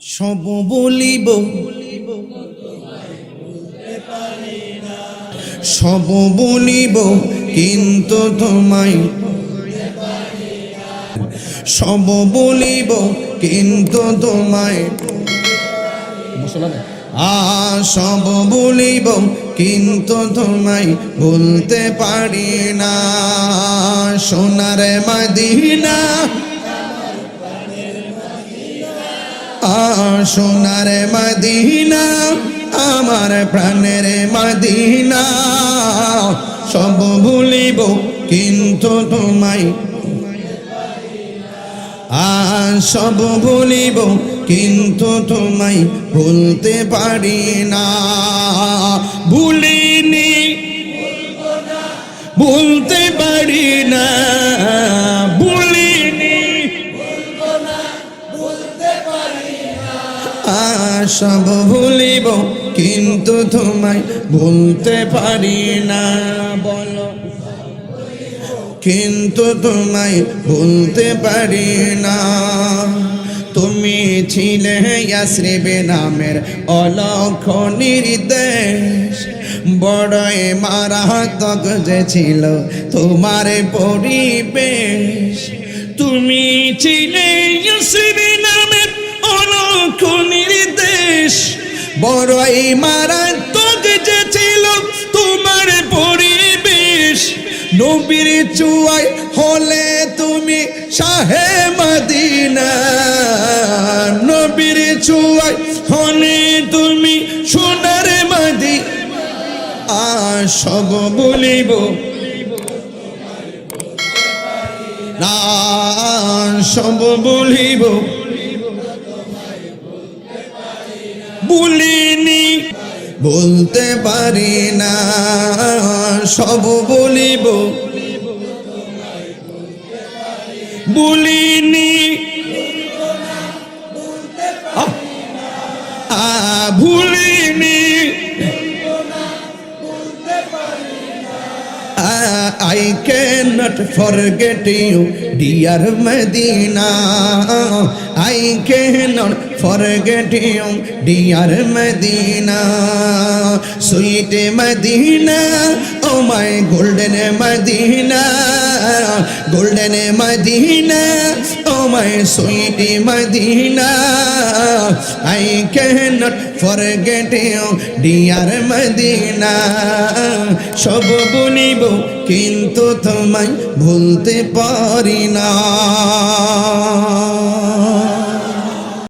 সব বলিব। সব বলিব, কিন্তু তোমায় সব বলিব, কিন্তু তোমায় আ, সব বলিব, কিন্তু তোমায় বলতে পারি না। সোনার মাদিনা সোনার মদিনা, আমার প্রাণের মদিনা। সব ভুলিব কিন্তু তোমায়। আ সব ভুলিব কিন্তু তোমায় ভুলতে পারি না। ভুলিনি ভুলতে সব ভুলিব, কিন্তু তোমায় ভুলতে পারি না, বলো। কিন্তু তোমায় ভুলতে পারি না। তুমি ছিলে ইয়াসরিবে নামের অলক্ষ নির্দেশ। বড়ই মারাত্মক যে ছিল তোমার পরিবেশ। তুমি ছিলে ইয়াসরিবে নামের বড়ই মারাত্মক যে ছিল তোমার পরিবেশ। নবীর চুয়াই হলে তুমি শাহে মদিনা। নবীর চুয়াই হলে তুমি সোনার মদি আ সব বলিব। সব বলিব। বলিনি। বলতে পারি না সব বলিব। বলিনি। Ah, I cannot forget you, dear Medina. I cannot forget you, dear Medina. Sweet Medina, oh my golden Medina. Golden Medina আমার sweetie Medina. I cannot forget you dear Medina. সব বলিব কিন্তু তোমায় ভুলতে পারি না।